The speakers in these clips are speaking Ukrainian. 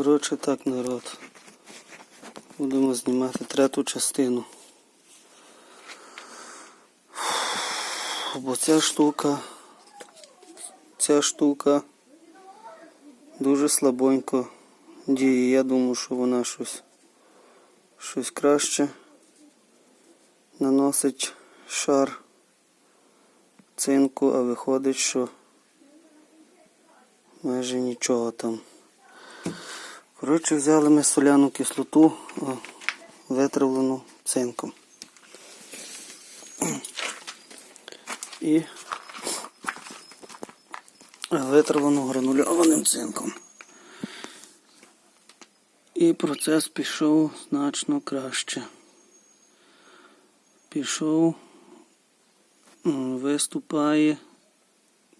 Коротше так, народ. Будемо знімати третю частину. Бо ця штука, ця штука дуже слабонько діє. Я думаю, що вона щось, щось краще наносить шар цинку, а виходить, що майже нічого там. Коротше, взяли ми соляну кислоту, витравлену цинком. І витравлену гранульованим цинком. І процес пішов значно краще. Пішов, виступає,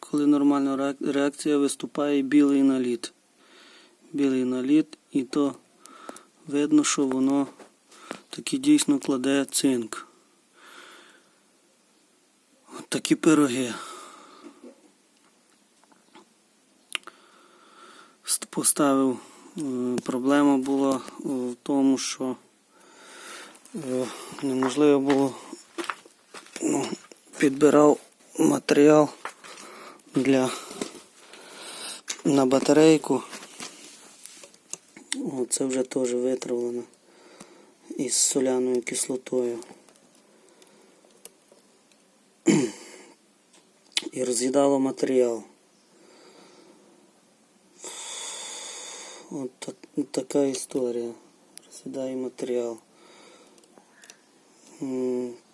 коли нормальна реакція, виступає білий наліт білий наліт, і то видно, що воно таки дійсно кладе цинк. От такі пироги. Поставив, е, проблема була в тому, що е, неможливо було ну, підбирав матеріал для на батарейку. Це вже теж витравлено із соляною кислотою. І роз'їдало матеріал. От так, така історія. Роз'їдає матеріал.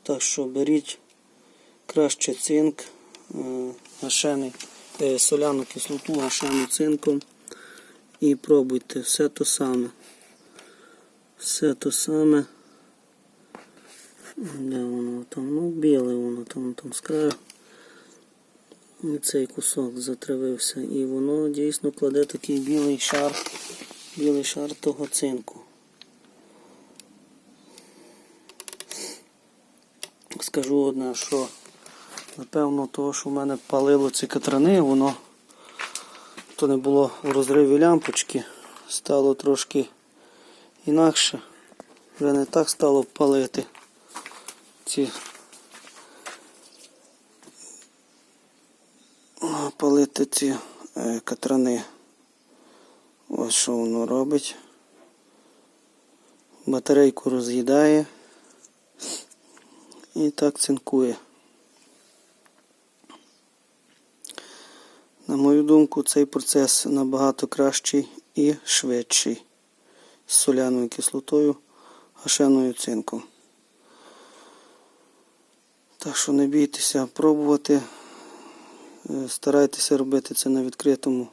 Так що беріть краще цинк, е, гашений, е, соляну кислоту гашену цинком. І пробуйте все то саме. Все то саме. Де воно там? Ну, біле воно там, там з краю. І цей кусок затравився. І воно дійсно кладе такий білий шар, білий шар того цинку. Скажу одне, що напевно того, що в мене палило ці катрани, воно то не було у розриві лямпочки, стало трошки інакше. Вже не так стало палити ці палити ці е, катрани. Ось що воно робить. Батарейку роз'їдає і так цинкує. На мою думку, цей процес набагато кращий і швидший з соляною кислотою, гашеною цинком. Так що не бійтеся пробувати. Е, Старайтеся робити це на відкритому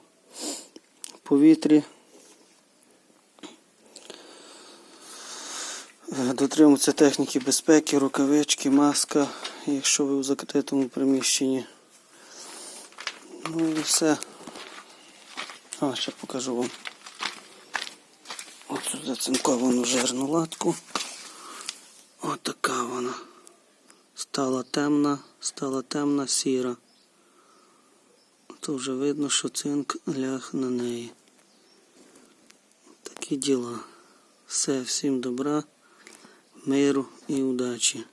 повітрі. Е, техніки безпеки, рукавички, маска, якщо ви в закритому приміщенні. Ну і все. А, ще покажу вам. Оцю зацинковану жирну латку. Отака вона. Стала темна, стала темна сіра. То вже видно, що цинк ляг на неї. Такі діла. Все, всім добра, миру і удачі.